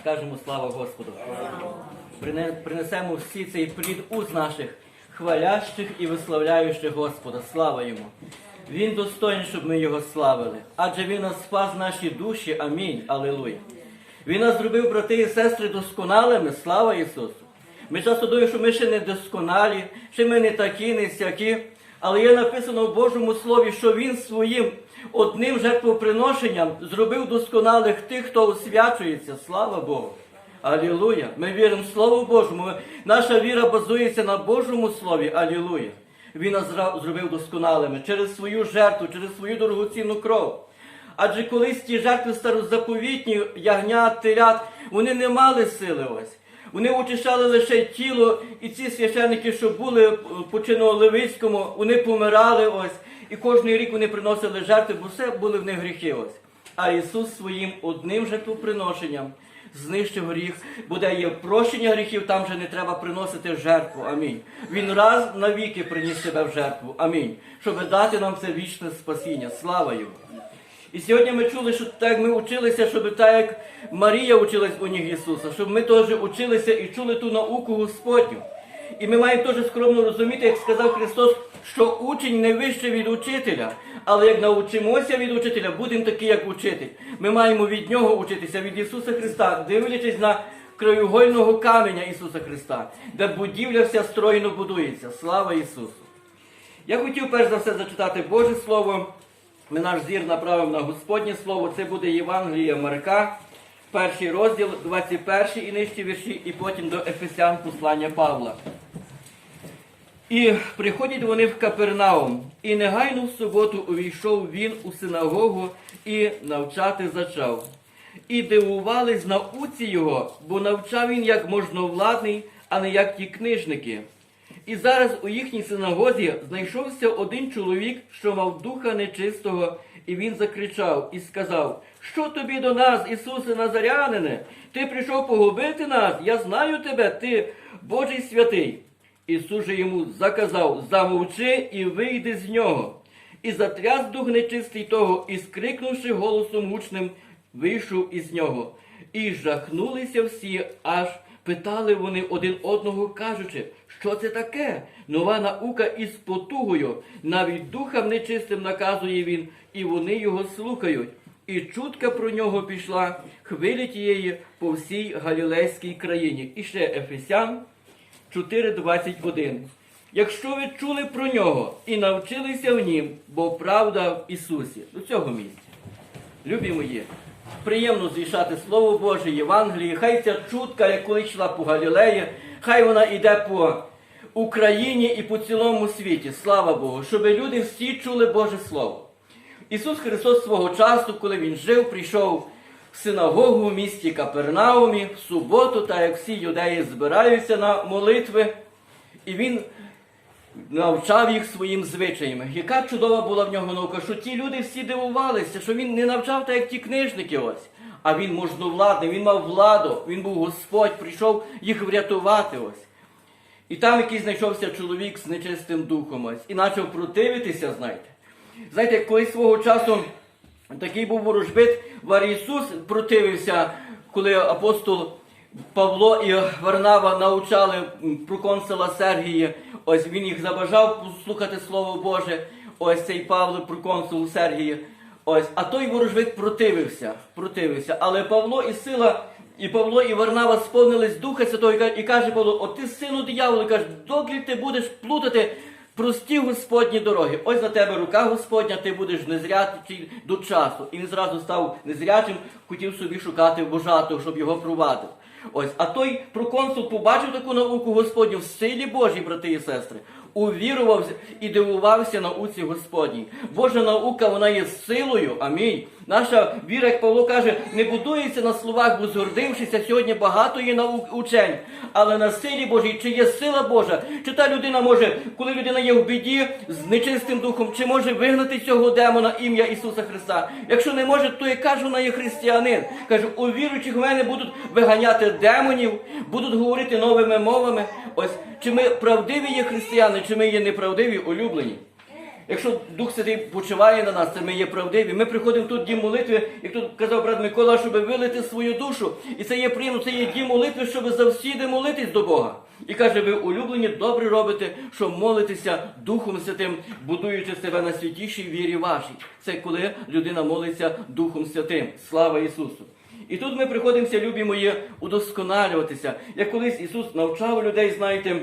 Скажемо слава Господу. Принесемо всі цей плід уст наших, хвалящих і виславляючих Господа. Слава йому. Він достоїн, щоб ми його славили. Адже він нас спас наші душі. Амінь. Алілуя. Він нас зробив, брати і сестри, досконалими. Слава Ісусу. Ми часто думаємо, що ми ще не досконалі, що ми не такі, не сякі. Але є написано в Божому Слові, що Він своїм одним жертвоприношенням зробив досконалих тих, хто освячується. Слава Богу. Алілуя. Ми віримо в Слово Божому. Наша віра базується на Божому Слові. Алілуя. Він нас зробив досконалими через свою жертву, через свою дорогоцінну кров. Адже колись ті жертви старозаповітні, ягнят, телят, вони не мали сили ось. Вони очищали лише тіло, і ці священники, що були е, по чину Левицькому, вони помирали ось. І кожен рік вони приносили жертви, бо все були в них гріхи ось. А Ісус своїм одним жертвоприношенням знищив гріх, буде є прощення гріхів, там вже не треба приносити жертву. Амінь. Він раз навіки приніс себе в жертву. Амінь. Щоб дати нам це вічне спасіння. Слава Йому. І сьогодні ми чули, що так ми училися, щоб так як Марія училась у ніг Ісуса, щоб ми теж училися і чули ту науку Господню. І ми маємо теж скромно розуміти, як сказав Христос, що учень не вище від учителя. Але як навчимося від учителя, будемо такі, як учитель. Ми маємо від нього учитися, від Ісуса Христа, дивлячись на краєугольного каменя Ісуса Христа, де будівля вся стройно будується. Слава Ісусу! Я хотів перш за все зачитати Боже Слово. Ми наш зір направимо на Господнє Слово. Це буде Євангелія Марка, перший розділ, 21 і нижчі вірші, і потім до Ефесян послання Павла. І приходять вони в Капернаум, і негайно в суботу увійшов він у синагогу і навчати зачав. І дивувались науці його, бо навчав він як можновладний, а не як ті книжники. І зараз у їхній синагозі знайшовся один чоловік, що мав духа нечистого, і він закричав і сказав: Що тобі до нас, Ісусе Назарянине? Ти прийшов погубити нас, я знаю тебе, ти Божий святий. Ісус же йому заказав: замовчи і вийди з нього. І затряс дух нечистий того, і скрикнувши голосом гучним, вийшов із нього. І жахнулися всі, аж питали вони один одного, кажучи, що це таке? Нова наука із потугою. Навіть духам нечистим наказує він, і вони його слухають. І чутка про нього пішла хвилі тієї по всій Галілейській країні. І ще Ефесян 4.21. Якщо ви чули про нього і навчилися в нім, бо правда в Ісусі. До цього місця. Любі мої, приємно звішати Слово Боже, Євангеліє. Хай ця чутка, як коли йшла по Галілеї, хай вона йде по Україні і по цілому світі. Слава Богу, щоб люди всі чули Боже Слово. Ісус Христос свого часу, коли Він жив, прийшов в синагогу в місті Капернаумі в суботу, та як всі юдеї збираються на молитви, і Він навчав їх своїм звичаями. Яка чудова була в нього наука, що ті люди всі дивувалися, що він не навчав так, як ті книжники ось. А він можновладний, він мав владу, він був Господь, прийшов їх врятувати ось. І там якийсь знайшовся чоловік з нечистим духом ось, і почав противитися, знаєте. Знаєте, колись свого часу такий був ворожбит, Вар Ісус противився, коли апостол Павло і Варнава навчали проконсула Сергія. Ось він їх забажав послухати Слово Боже. Ось цей Павло, проконсул Сергія. Ось, а той ворожбит противився, противився. Але Павло і сила, і Павло і Варнава сповнились Духа Святого і каже Павло, от ти сину диявола, каже, доки ти будеш плутати прості Господні дороги. Ось на тебе рука Господня, ти будеш незрячий до часу. І він зразу став незрячим, хотів собі шукати вожатого, щоб його провадив. Ось, а той проконсул побачив таку науку Господню в силі Божій, брати і сестри. Увірував і дивувався науці Господній. Божа наука, вона є силою. Амінь. Наша віра, як Павло каже, не будується на словах, бо згордившися сьогодні багато є наук учень, але на силі Божій, чи є сила Божа, чи та людина може, коли людина є в біді з нечистим духом, чи може вигнати цього демона ім'я Ісуса Христа. Якщо не може, то я кажу, вона є християнин. Кажу, у віруючих в мене будуть виганяти демонів, будуть говорити новими мовами. Ось чи ми правдиві є християни, чи ми є неправдиві улюблені. Якщо Дух Святий почиває на нас, це ми є правдиві. Ми приходимо тут дім молитви, як тут казав брат Микола, щоб вилити свою душу. І це є приємно, це є дім молитви, щоб завсіди молитись до Бога. І каже, ви улюблені, добре робите, що молитеся Духом Святим, будуючи себе на святішій вірі вашій. Це коли людина молиться Духом Святим. Слава Ісусу! І тут ми приходимося, любі мої, удосконалюватися. Як колись Ісус навчав людей, знаєте,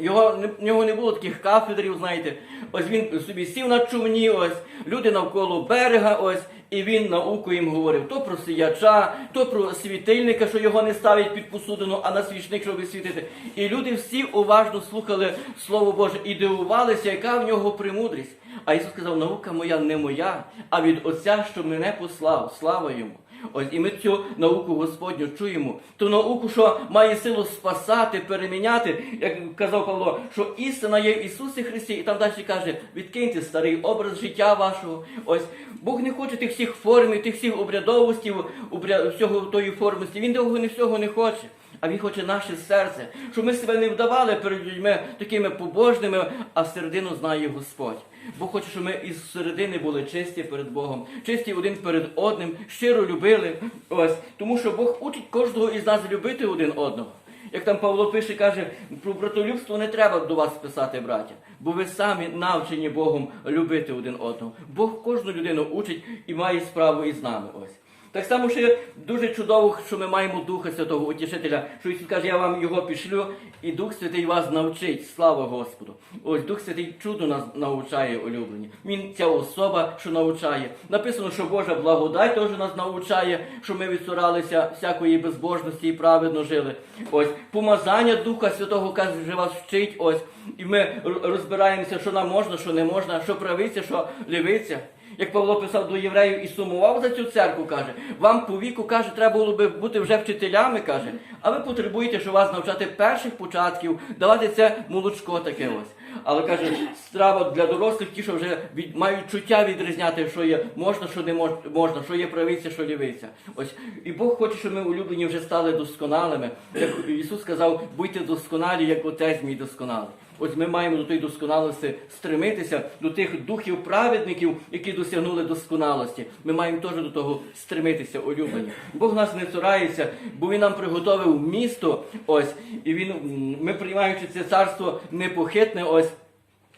його, нього не було таких кафедрів, знаєте. Ось він собі сів на човні, ось люди навколо берега, ось, і він науку їм говорив то про сіяча, то про світильника, що його не ставить під посудину, а на свічник, щоб світити. І люди всі уважно слухали Слово Боже і дивувалися, яка в нього премудрість. А Ісус сказав, наука моя не моя, а від Отця, що мене послав. Слава йому. Ось і ми цю науку Господню чуємо. Ту науку, що має силу спасати, переміняти, як казав Павло, що істина є в Ісусі Христі, і там далі каже, відкиньте старий образ життя вашого. Ось Бог не хоче тих всіх форм, тих всіх обрядовостей, обря... всього тої формості. Він того не всього не хоче. А він хоче наше серце, щоб ми себе не вдавали перед людьми такими побожними, а середину знає Господь. Бог хоче, щоб ми із середини були чисті перед Богом, чисті один перед одним, щиро любили. Ось тому, що Бог учить кожного із нас любити один одного. Як там Павло пише, каже, про братолюбство не треба до вас писати, браття, бо ви самі навчені Богом любити один одного. Бог кожну людину учить і має справу із нами. Ось. Так само ще дуже чудово, що ми маємо Духа Святого Утішителя, що Ісус каже, я вам його пішлю, і Дух Святий вас навчить. Слава Господу! Ось Дух Святий чудо нас навчає, улюблені. Він ця особа, що навчає. Написано, що Божа благодать теж нас навчає, що ми відсуралися всякої безбожності і праведно жили. Ось помазання Духа Святого каже, вас вчить. Ось, і ми розбираємося, що нам можна, що не можна, що правиця, що лівиця. Як Павло писав до євреїв і сумував за цю церкву, каже, вам по віку каже, треба було би бути вже вчителями, каже, а ви потребуєте, що вас навчати перших початків, давати це молочко таке ось. Але каже, страва для дорослих, ті, що вже від, мають чуття відрізняти, що є можна, що не можна, що є правиця, що лівиця. Ось і Бог хоче, щоб ми улюблені вже стали досконалими. Як Ісус сказав, будьте досконалі, як Отець мій досконалий. Ось ми маємо до тої досконалості стремитися, до тих духів праведників, які досягнули досконалості. Ми маємо теж до того стремитися, улюблені. Бог нас не цурається, бо Він нам приготовив місто. Ось, і він, ми приймаючи це царство непохитне, ось.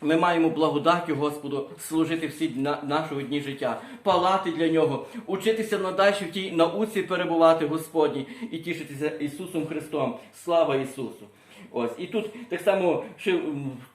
Ми маємо благодаттю Господу служити всі дна нашого дні життя, палати для нього, учитися надальше в тій науці перебувати Господній і тішитися Ісусом Христом. Слава Ісусу! Ось і тут так само ще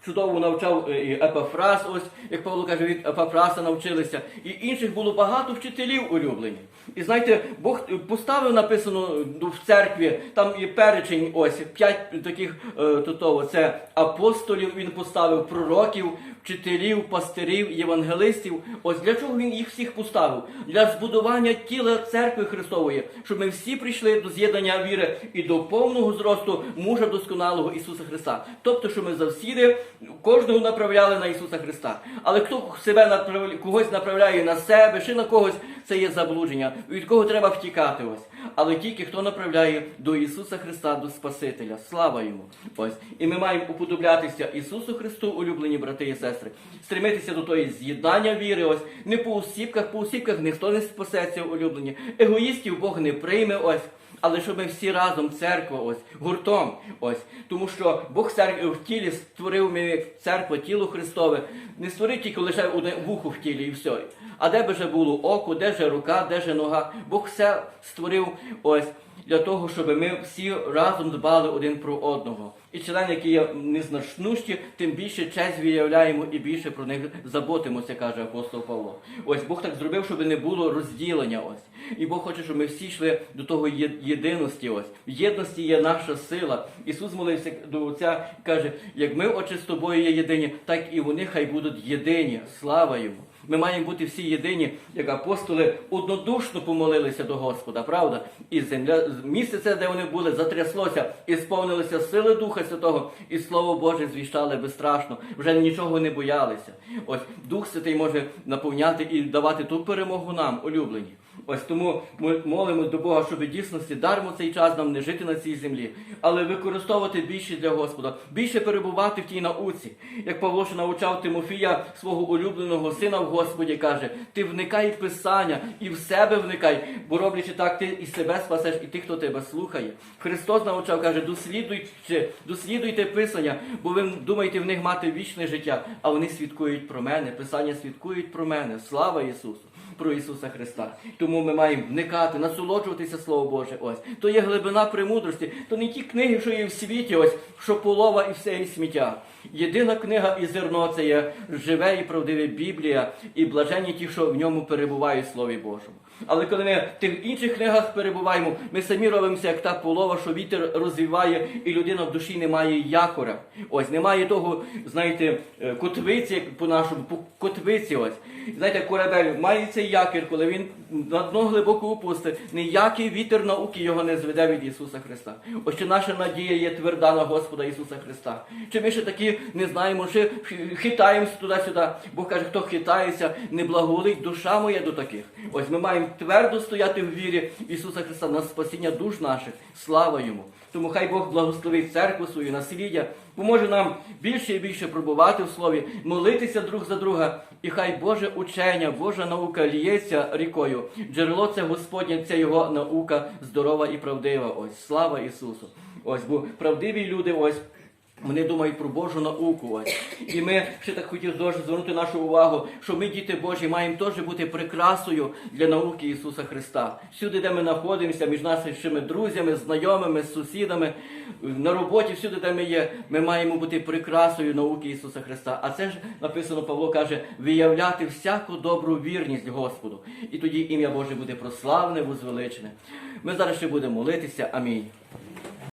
чудово навчав е, і Епафрас, ось як Павло каже, від Епафраса навчилися. І інших було багато вчителів улюблені. І знаєте, Бог поставив написано ну, в церкві, там є перечень, ось п'ять таких е, тутово. Це апостолів він поставив, пророків, вчителів, пастирів, євангелистів. Ось для чого він їх всіх поставив? Для збудування тіла церкви Христової, щоб ми всі прийшли до з'єднання віри і до повного зросту мужа досконалого Ісуса Христа. Тобто, що ми завсіди кожного направляли на Ісуса Христа. Але хто себе направляє, когось направляє на себе чи на когось, це є заблудження, від кого треба втікати ось. Але тільки хто направляє до Ісуса Христа, до Спасителя. Слава йому! Ось. І ми маємо уподоблятися Ісусу Христу, улюблені брати і сестри, стремитися до тої з'єднання віри, ось не по усіпках, по усіпках ніхто не спасеться, улюблені. Егоїстів Бог не прийме ось. Але щоб ми всі разом, церква, ось, гуртом, ось. Тому що Бог церкви в тілі створив ми церкву, тіло Христове, не створив тільки лише вухо в тілі і все. А де би же було око, де же рука, де же нога? Бог все створив ось для того, щоб ми всі разом дбали один про одного. І члени, які є незначнущі, тим більше честь виявляємо і більше про них заботимося, каже апостол Павло. Ось Бог так зробив, щоб не було розділення. Ось. І Бог хоче, щоб ми всі йшли до того єдиності. Ось. В єдності є наша сила. Ісус молився до Отця каже, як ми, Отче, з тобою є єдині, так і вони хай будуть єдині. Слава йому! Ми маємо бути всі єдині, як апостоли однодушно помолилися до Господа, правда? І земля, місце це, де вони були, затряслося, і сповнилися сили Духа Святого, і Слово Боже звіщали безстрашно, вже нічого не боялися. Ось Дух Святий може наповняти і давати ту перемогу нам, улюблені. Ось тому ми молимо до Бога, щоб дійсності дармо цей час нам не жити на цій землі, але використовувати більше для Господа, більше перебувати в тій науці. Як Павло ще навчав Тимофія, свого улюбленого сина в Господі, каже: ти вникай в Писання і в себе вникай, бо роблячи так, ти і себе спасеш, і тих, хто тебе слухає. Христос навчав, каже, дослідуйте, дослідуйте Писання, бо ви думаєте в них мати вічне життя, а вони свідкують про мене. Писання свідкують про мене. Слава Ісусу! Про Ісуса Христа. Тому ми маємо вникати, насолоджуватися Слово Боже. Ось то є глибина премудрості, то не ті книги, що є в світі, ось що полова і все і сміття. Єдина книга і зерно це є живе і правдиве Біблія, і блаженні ті, що в ньому перебувають в Слові Божому. Але коли ми в тих інших книгах перебуваємо, ми самі робимося як та полова, що вітер розвіває, і людина в душі не має якоря. Ось немає того, знаєте, е, котвиці, як по-нашому, по котвиці. Ось знаєте, корабель має цей якір, коли він на дно глибоко упустить, ніякий вітер науки його не зведе від Ісуса Христа. Ось чи наша надія є тверда на Господа Ісуса Христа. Чи ми ще такі не знаємо, чи хитаємося туди-сюди. Бог каже, хто хитається, не благоволить душа моя до таких. Ось ми маємо твердо стояти в вірі Ісуса Христа на спасіння душ наших. Слава йому. Тому хай Бог благословить церкву свою насліддя, поможе нам більше і більше пробувати в слові, молитися друг за друга, і хай Боже учення, Божа наука ліється рікою. Джерело це Господнє, це його наука здорова і правдива. Ось слава Ісусу. Ось, бо правдиві люди, ось. Вони думають про Божу науку. І ми ще так хотів звернути нашу увагу, що ми, діти Божі, маємо теж бути прикрасою для науки Ісуса Христа. Всюди, де ми знаходимося, між нашими друзями, знайомими, сусідами, на роботі, всюди, де ми є, ми маємо бути прикрасою науки Ісуса Христа. А це ж написано, Павло каже, виявляти всяку добру вірність Господу. І тоді ім'я Боже буде прославне, возвеличене. Ми зараз ще будемо молитися. Амінь.